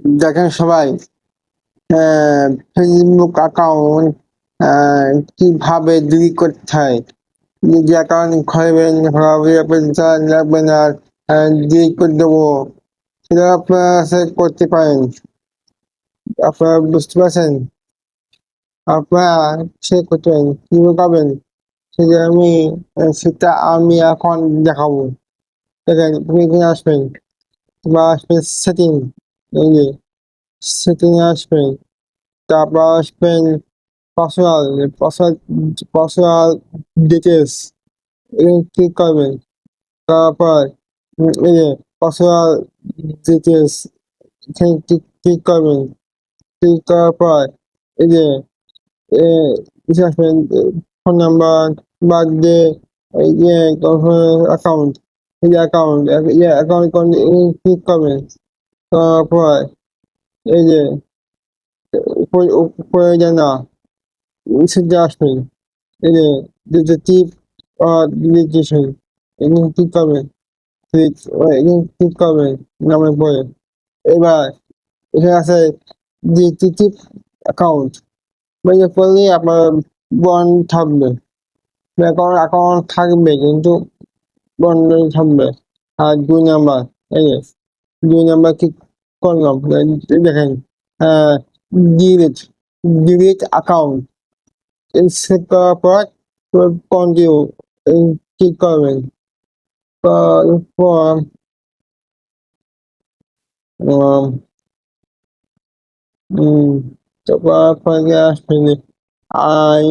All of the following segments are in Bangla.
দেখেন সবাই ফেসবুক অ্যাকাউন্ট কীভাবে ডিলিট করতে হয়? নিজে অ্যাকাউন্ট খুলবেন লাগবেন আর ডিলিট করে দেবো। সেটা আপনারা করতে পারেন। আপনারা বুঝতে পারছেন? আপনারা সে করতে পারেন। কীভাবে পাবেন সেটা আমি সেটা আমি এখন দেখাবো। দেখেন, আপনি আসবেন। বা আসবেন সেটিং এই যে সেটিং আসবেন। তারপর আসবেন password password password details click করবেন। তারপর এই যে পাসওয়ার্ড ডিটেলস এখানে ক্লিক করবেন। ক্লিক করার পর এই যে আসবেন ফোন নাম্বার বার্থডে এই যে অ্যাকাউন্ট এই যে অ্যাকাউন্ট অ্যাকাউন্ট ক্লিক করবেন। তারপর এই যে উপরে না নিচে এই যে ডিটেকটিভ ডিলিগেশন এখানে ক্লিক করবেন ক্লিক এখানে ক্লিক করবেন নামের পরে এবার এখানে আছে ডিটেকটিভ অ্যাকাউন্ট মানে করলে আপনার বন্ড থাকবে। অ্যাকাউন্ট অ্যাকাউন্ট থাকবে, কিন্তু বন্ধ থাকবে। আর দুই নাম্বার এই দুই নাম্বার ক্লিক করলাম? দেখেন ডিলিট ডিলিট অ্যাকাউন্ট সেট করার পর কন্টিনিউ ক্লিক করবেন। উম, তারপর পরে আসবেন আই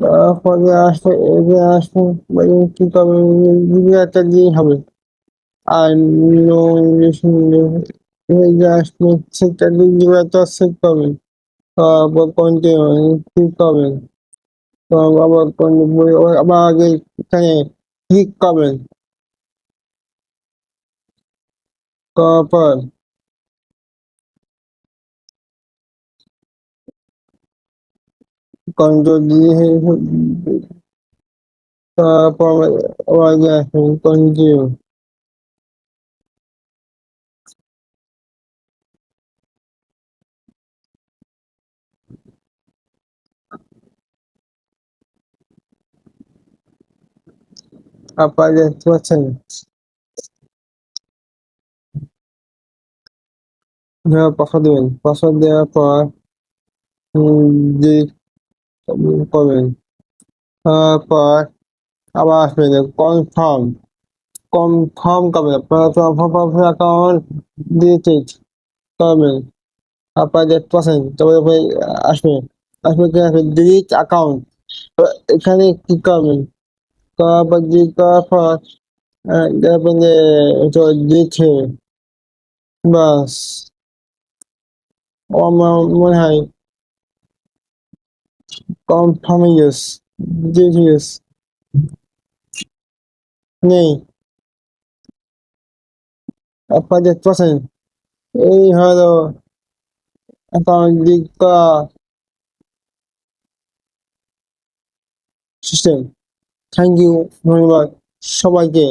তারপরে আসবে এগিয়ে আসবে মানে কি করবে? একটা দিয়ে হবে। আর আসবে সেটা দিয়ে তো সেট করবেন তারপর কন্টিনিউ ক্লিক করবেন আবার আবার আগে এখানে ক্লিক করবেন তারপর কন্ট্রোল দিয়ে তারপর আবার আগে আসবেন কন্টিনিউ আপনারা দেখতে পাচ্ছেন এভাবে পাসওয়ার্ড দেবেন পাসওয়ার্ড দেওয়ার পর উম, যে করবেন তারপর আবার আসবেন কনফার্ম কনফার্ম করবেন আপনারা কনফার্ম অ্যাকাউন্ট ডিলিট করবেন আপনারা দেখতে পাচ্ছেন তবে আসবে। আসবে কি আসবে? ডিলিট অ্যাকাউন্ট এখানে ক্লিক করবেন তারপর ক্লিক করার পর দেখবেন যে এটা ডিলিট হয়ে বাস। আমার মনে হয় কনফার্ম ইয়েস ডিলিট ইয়েস নেই আপনারা দেখতে পাচ্ছেন এই হলো অ্যাকাউন্ট ডিলিট করা সিস্টেম থ্যাংক ইউ ধন্যবাদ সবাইকে